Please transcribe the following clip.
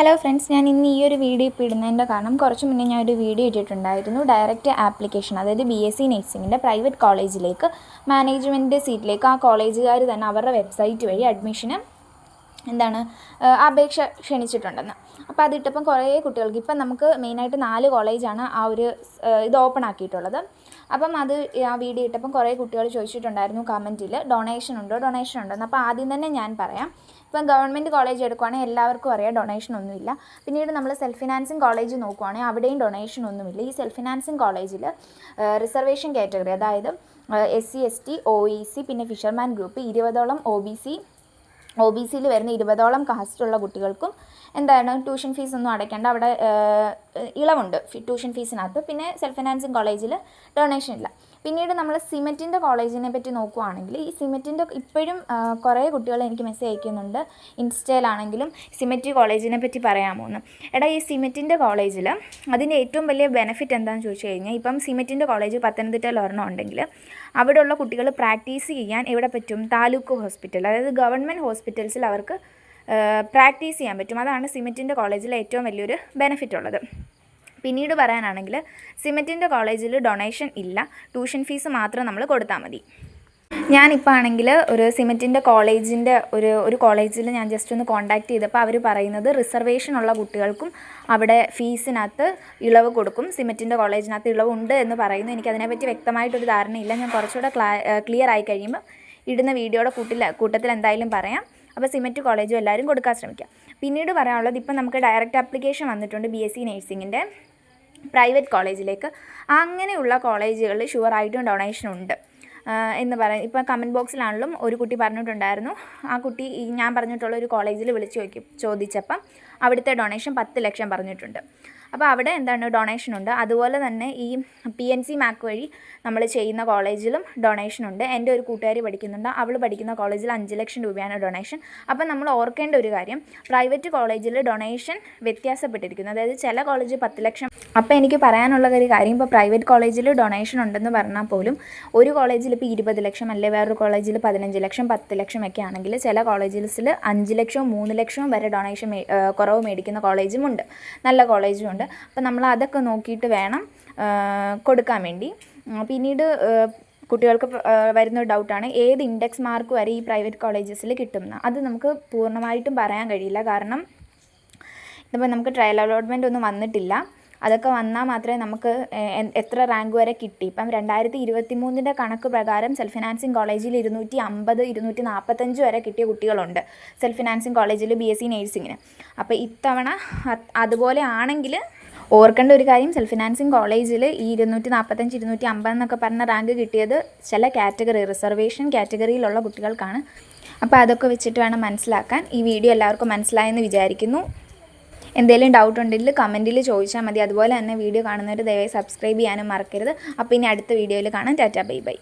Hello friends ഞാൻ ഇന്ന് ഈ ഒരു വീഡിയോ ഇപ്പോൾ ഇടുന്നതിന്റെ കാരണം കുറച്ച് മുന്നേ ഞാൻ ഒരു വീഡിയോ ഇട്ടിട്ടുണ്ടായിരുന്നു. ഡയറക്റ്റ് ആപ്ലിക്കേഷൻ അതായത് ബി എസ് സി നഴ്സിങ്ങിന്റെ പ്രൈവറ്റ് കോളേജിലേക്ക് മാനേജ്മെന്റ് സീറ്റിലേക്ക് ആ കോളേജുകാർ തന്നെ അവരുടെ വെബ്സൈറ്റ് വഴി അഡ്മിഷന് എന്താണ് അപേക്ഷ ക്ഷണിച്ചിട്ടുണ്ടെന്ന്. അപ്പോൾ അതിട്ടപ്പം കുറേ കുട്ടികൾക്ക് ഇപ്പം നമുക്ക് മെയിനായിട്ട് നാല് കോളേജാണ് ആ ഒരു ഇത് ഓപ്പൺ ആക്കിയിട്ടുള്ളത്. അപ്പം അത് ആ വീഡിയോ ഇട്ടപ്പം കുറേ കുട്ടികൾ ചോദിച്ചിട്ടുണ്ടായിരുന്നു കമന്റിൽ ഡൊണേഷൻ ഉണ്ടോ? ഡൊണേഷൻ ഉണ്ടോ? അപ്പോൾ ആദ്യം തന്നെ ഞാൻ പറയാം. ഇപ്പം ഗവൺമെന്റ് കോളേജ് എടുക്കുവാണെങ്കിൽ എല്ലാവർക്കും അറിയാം ഡൊണേഷൻ ഒന്നുമില്ല. പിന്നീട് നമ്മൾ സെൽഫ് ഫിനാൻസിങ് കോളേജ് നോക്കുവാണെങ്കിൽ അവിടെയും ഡൊണേഷൻ ഒന്നുമില്ല. ഈ സെൽഫ് ഫിനാൻസിങ് കോളേജിൽ റിസർവേഷൻ കാറ്റഗറി അതായത് S C S T O E C പിന്നെ ഫിഷർമാൻ ഗ്രൂപ്പ് ഇരുപതോളം O B C O B സിയിൽ വരുന്ന ഇരുപതോളം കാസ്റ്റുള്ള കുട്ടികൾക്കും എന്താണ് ട്യൂഷൻ ഫീസ് ഒന്നും അടയ്ക്കേണ്ട. അവിടെ ഇളവുണ്ട്. ട്യൂഷൻ ഫീസിനകത്ത് പിന്നെ സെൽഫ് ഫിനാൻസിങ് കോളേജിൽ ഡൊണേഷൻ ഇല്ല. പിന്നീട് നമ്മൾ സിമെറ്റിന്റെ കോളേജിനെ പറ്റി നോക്കുവാണെങ്കിൽ ഈ സിമെറ്റിന്റെ ഇപ്പോഴും കുറേ കുട്ടികൾ എനിക്ക് മെസ്സേജ് അയക്കുന്നുണ്ട്. ഇൻസ്റ്റയിലാണെങ്കിലും സിമെറ്റ് കോളേജിനെ പറ്റി പറയാമോ എന്ന് എടാ ഈ സിമെറ്റിന്റെ കോളേജിൽ അതിന്റെ ഏറ്റവും വലിയ ബെനിഫിറ്റ് എന്താണെന്ന് ചോദിച്ചു കഴിഞ്ഞാൽ ഇപ്പം സിമെറ്റിന്റെ കോളേജ് പത്തനംതിട്ടയിൽ ഒരെണ്ണം ഉണ്ടെങ്കിൽ അവിടെയുള്ള കുട്ടികൾ പ്രാക്ടീസ് ചെയ്യാൻ എവിടെ പറ്റും? താലൂക്ക് ഹോസ്പിറ്റൽ അതായത് ഗവൺമെന്റ് ഹോസ്പിറ്റൽസിൽ അവർക്ക് പ്രാക്ടീസ് ചെയ്യാൻ പറ്റും. അതാണ് സിമെറ്റിന്റെ കോളേജിലെ ഏറ്റവും വലിയൊരു ബെനിഫിറ്റ് ഉള്ളത്. പിന്നീട് പറയാനാണെങ്കിൽ സിമെറ്റിന്റെ കോളേജിൽ ഡൊണേഷൻ ഇല്ല. ട്യൂഷൻ ഫീസ് മാത്രം നമ്മൾ കൊടുത്താൽ മതി. ഞാനിപ്പോൾ ആണെങ്കിൽ ഒരു സിമെന്റിന്റെ കോളേജിന്റെ ഒരു ഒരു കോളേജിൽ ഞാൻ ജസ്റ്റ് ഒന്ന് കോൺടാക്ട് ചെയ്തപ്പോൾ അവർ പറയുന്നത് റിസർവേഷൻ ഉള്ള കുട്ടികൾക്കും അവിടെ ഫീസിനകത്ത് ഇളവ് കൊടുക്കും. സിമെന്റിന്റെ കോളേജിനകത്ത് ഇളവുണ്ട് എന്ന് പറയുന്നു. എനിക്കതിനെപ്പറ്റി വ്യക്തമായിട്ടൊരു ധാരണയില്ല. ഞാൻ കുറച്ചുകൂടെ ക്ലാ ക്ലിയർ ആയി കഴിയുമ്പോൾ ഇടുന്ന വീഡിയോയുടെ കൂട്ടിൽ കൂട്ടത്തിൽ എന്തായാലും പറയാം. അപ്പോൾ സിമെറ്റ് കോളേജും എല്ലാവരും കൊടുക്കാൻ ശ്രമിക്കാം. പിന്നീട് പറയാനുള്ളത് ഇപ്പം നമുക്ക് ഡയറക്റ്റ് ആപ്ലിക്കേഷൻ വന്നിട്ടുണ്ട് ബി എസ് സി നഴ്സിങ്ങിന്റെ പ്രൈവറ്റ് കോളേജിലേക്ക് അങ്ങനെയുള്ള കോളേജുകളിൽ ഷുവറായിട്ടും ഡൊണേഷൻ ഉണ്ട്. എന്ന് പറയും ഇപ്പോൾ കമന്റ് ബോക്സിലാണെങ്കിലും ഒരു കുട്ടി പറഞ്ഞിട്ടുണ്ടായിരുന്നു. ആ കുട്ടി ഞാൻ പറഞ്ഞിട്ടുള്ള ഒരു കോളേജിൽ വിളിച്ച് ചോദിക്കും ചോദിച്ചപ്പം അവിടുത്തെ ഡൊണേഷൻ പത്ത് ലക്ഷം പറഞ്ഞിട്ടുണ്ട്. അപ്പോൾ അവിടെ എന്താണ് ഡൊണേഷൻ ഉണ്ട്? അതുപോലെ തന്നെ ഈ പി എൻ സി മാക്ക് വഴി നമ്മൾ ചെയ്യുന്ന കോളേജിലും ഡൊണേഷൻ ഉണ്ട്. എന്റെ ഒരു കൂട്ടുകാരി പഠിക്കുന്നുണ്ട്. അവൾ പഠിക്കുന്ന കോളേജിൽ അഞ്ച് ലക്ഷം രൂപയാണ് ഡൊണേഷൻ അപ്പം നമ്മൾ ഓർക്കേണ്ട ഒരു കാര്യം പ്രൈവറ്റ് കോളേജിൽ ഡൊണേഷൻ വ്യത്യാസപ്പെട്ടിരിക്കുന്നു. അതായത് ചില കോളേജ് പത്ത് ലക്ഷം. അപ്പോൾ എനിക്ക് പറയാനുള്ള ഒരു കാര്യം ഇപ്പോൾ പ്രൈവറ്റ് കോളേജിൽ ഡൊണേഷൻ ഉണ്ടെന്ന് പറഞ്ഞാൽ പോലും ഒരു കോളേജിൽ ഇപ്പോൾ ഇരുപത് ലക്ഷം അല്ലെ വേറൊരു കോളേജിൽ പതിനഞ്ച് ലക്ഷം പത്ത് ലക്ഷം ഒക്കെ ആണെങ്കിൽ ചില കോളേജിൽ അഞ്ച് ലക്ഷവും മൂന്ന് ലക്ഷവും വരെ ഡൊണേഷൻ ആ, കുറവ് മേടിക്കുന്ന കോളേജും ഉണ്ട് നല്ല കോളേജും ഉണ്ട് അപ്പോൾ നമ്മൾ അതൊക്കെ നോക്കിയിട്ട് വേണം കൊടുക്കാൻ വേണ്ടി. പിന്നീട് കുട്ടികൾക്ക് വരുന്ന ഒരു ഡൗട്ടാണ് ഏത് ഇൻഡെക്സ് മാർക്ക് വരെ ഈ പ്രൈവറ്റ് കോളേജസിൽ കിട്ടുമെന്ന് അത് നമുക്ക് പൂർണമായിട്ടും പറയാൻ കഴിയില്ല. കാരണം ഇതിപ്പോൾ നമുക്ക് ട്രയൽ അലോട്ട്മെന്റ് ഒന്നും വന്നിട്ടില്ല. അതൊക്കെ വന്നാൽ മാത്രമേ നമുക്ക് എത്ര റാങ്ക് വരെ കിട്ടി. ഇപ്പം രണ്ടായിരത്തി ഇരുപത്തി മൂന്നിന്റെ കണക്ക് പ്രകാരം സെൽഫ് ഫിനാൻസിങ് കോളേജിൽ ഇരുന്നൂറ്റി അമ്പത് ഇരുന്നൂറ്റി നാൽപ്പത്തഞ്ച് വരെ കിട്ടിയ കുട്ടികളുണ്ട് സെൽഫ് ഫിനാൻസിങ് കോളേജിൽ ബി എസ് സി നേഴ്സിങ്ങിന്. അപ്പോൾ ഇത്തവണ അതുപോലെ ആണെങ്കിൽ ഓർക്കേണ്ട ഒരു കാര്യം സെൽഫ് ഫിനാൻസിങ് കോളേജിൽ ഈ ഇരുന്നൂറ്റി നാൽപ്പത്തഞ്ച് ഇരുന്നൂറ്റി അമ്പത് എന്നൊക്കെ പറഞ്ഞ റാങ്ക് കിട്ടിയത് ചില കാറ്റഗറി റിസർവേഷൻ കാറ്റഗറിയിലുള്ള കുട്ടികൾക്കാണ്. അപ്പോൾ അതൊക്കെ വെച്ചിട്ട് വേണം മനസ്സിലാക്കാൻ. ഈ വീഡിയോ എല്ലാവർക്കും മനസ്സിലായെന്ന് വിചാരിക്കുന്നു. എന്തെങ്കിലും ഡൗട്ട് ഉണ്ടെങ്കിൽ കമന്റിൽ ചോദിച്ചാൽ മതി. അതുപോലെ തന്നെ വീഡിയോ കാണുന്നവർ ദയവായി സബ്സ്ക്രൈബ് ചെയ്യാനും മറക്കരുത്. അപ്പോൾ ഇനി അടുത്ത വീഡിയോയിൽ കാണാം. Tata bye bye